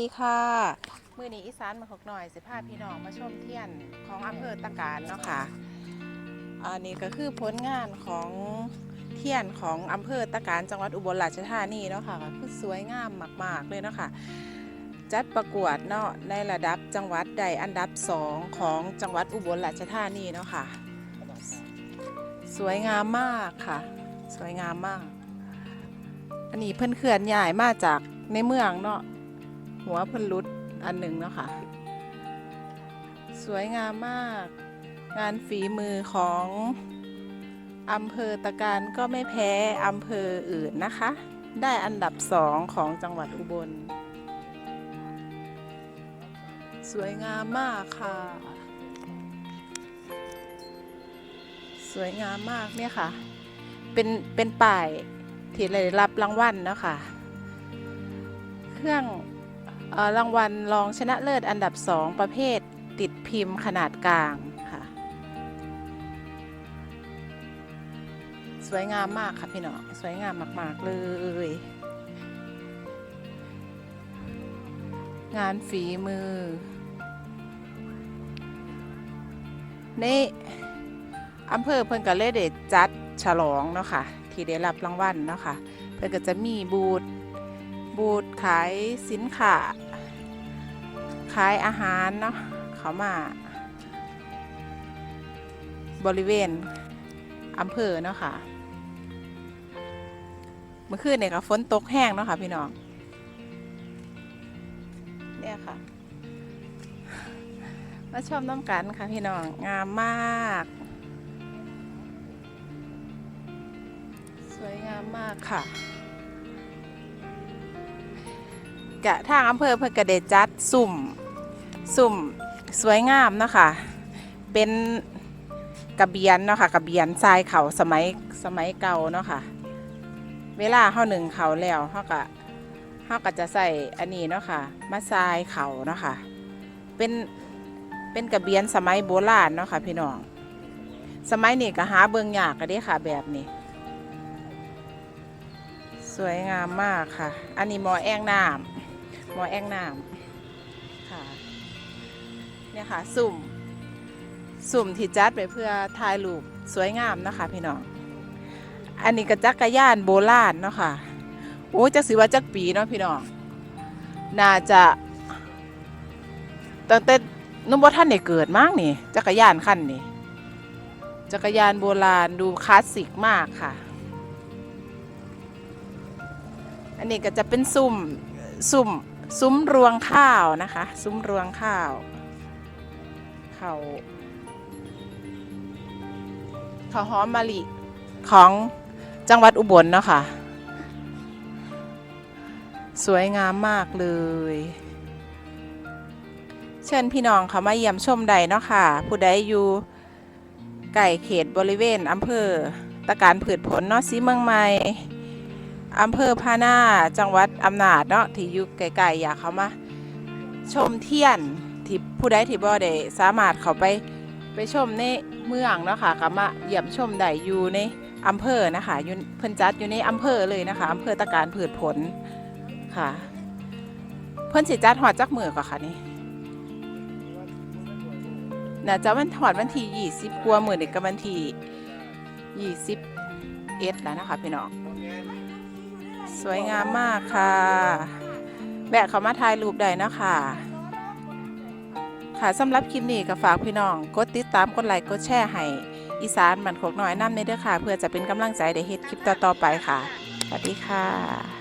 ดีค่ะมือนี้อีสานมาหกหน่อยสิพาพี่น้องมาชมเทียนของอำเภอตะการเนาะค่ะอันนี้ก็คือผลงานของเทียนของอำเภอตะการจังหวัดอุบลราชธานีเนาะค่ะก็คือสวยงามมาก ๆ เลยเนาะค่ะจัดประกวดเนาะในระดับจังหวัดใดอันดับสองของจังหวัดอุบลราชธานีเนาะค่ะ สวยงามมากค่ะ สวยงามมาก อันนี้เพิ่นเคลื่อนย้ายมาจากในเมืองเนาะ หัวเพิ่นรุดอันหนึ่งเนาะค่ะ สวยงามมาก งานฝีมือของอำเภอตะการก็ไม่แพ้อำเภออื่นนะคะ ได้อันดับสองของจังหวัดอุบล สวยงามมากค่ะ สวยงามมากเนี่ยค่ะ เป็นเป็นป้ายที่ได้รับรางวัลเนาะค่ะเครื่อง รางวัลรองชนะเลิศอันดับสองประเภทติดพิมพ์ขนาดกลางค่ะ สวยงามมากค่ะพี่น้องสวยงามมาก ๆ เลย งานฝีมือ นี่อำเภอเพิ่นก็เลยได้จัดฉลองเนาะค่ะ ที่ได้รับรางวัลเนาะค่ะ เพิ่นก็จะมีบูธบูธ ขายสินค้าขายอาหารเนาะเขามา บริเวณอำเภอเนาะค่ะเมื่อคืนเนี่ยก็ฝนตกแห้งเนาะค่ะพี่น้องเนี่ยค่ะมาชมน้ำกันค่ะพี่น้องงามมาก สวยงามมากค่ะ กะทางอำเภอเพื่อกระเดจัดสุ่มสุ่มสวยงามเนาะค่ะเป็นกระเบียนเนาะค่ะกระเบียนทรายเขาสมัยสมัยเก่าเนาะค่ะเวลาเฮาหนึ่งเขาแล้วเฮาก็เฮาก็จะใส่อันนี้เนาะค่ะมาทรายเขาเนาะค่ะเป็นเป็นกระเบียนสมัยโบราณเนาะค่ะพี่น้องสมัยนี้ก็หาเบิ่งยากก็ได้ค่ะแบบนี้สวยงามมากค่ะ อันนี้หมอแองน้ำ หมอแองน้ำค่ะเนี่ยค่ะสุ่ม สุ่มที่จัดไปเพื่อถ่ายรูปสวยงามนะคะพี่น้อง อันนี้ก็จักรยานโบราณเนาะค่ะ โอ้จักสิว่าจักปีเนาะพี่น้อง น่าจะตั้งแต่นุ่มบ่ท่านได้เกิดมากนี่ จักรยานคันนี่ จักรยานโบราณดูคลาสสิกมากค่ะ อันนี้ก็จะเป็นซุ่มซุ่ม ซุ้มรวงข้าวนะคะ ซุ้มรวงข้าว เขาเขาวหอมมะลิของจังหวัดอุบลเนาะค่ะ สวยงามมากเลย เชิญพี่น้องเขามาเยี่ยมชมใดเนาะค่ะ ผู้ใดอยู่ไก่เขตบริเวณอำเภอตะการผืดผลเนาะซีเมืองใหม่ อำเภอพานาจังหวัดอำนาจเนาะที่อยู่ไกลๆอยากเขามาชมเทียนที่ผู้ใดที่บ่ได้สามารถเขาไปไปชมในเมืองเนาะค่ะก็มาเยี่ยมชมได้อยู่ในอำเภอนะคะอยู่เพิ่นจัดอยู่ในอำเภอเลยนะคะอำเภอตะการผืดผลค่ะ เพิ่นสิจัดหอดจักมือก่อนค่ะนี่น่าจะวันหอดวันที่20กว่ามือนี่ก็วันที่21แล้วนะคะพี่น้อง สวยงามมากค่ะแวะเขามาถ่ายรูปได้นะคะค่ะสำหรับคลิปนี้ก็ฝากพี่น้อง กดติดตามกดไลค์กดแชร์ให้อีสานมันโคกน้อยน้ำในเด้อค่ะ เพื่อจะเป็นกำลังใจได้เฮ็ดคลิปต่อๆไปค่ะ สวัสดีค่ะ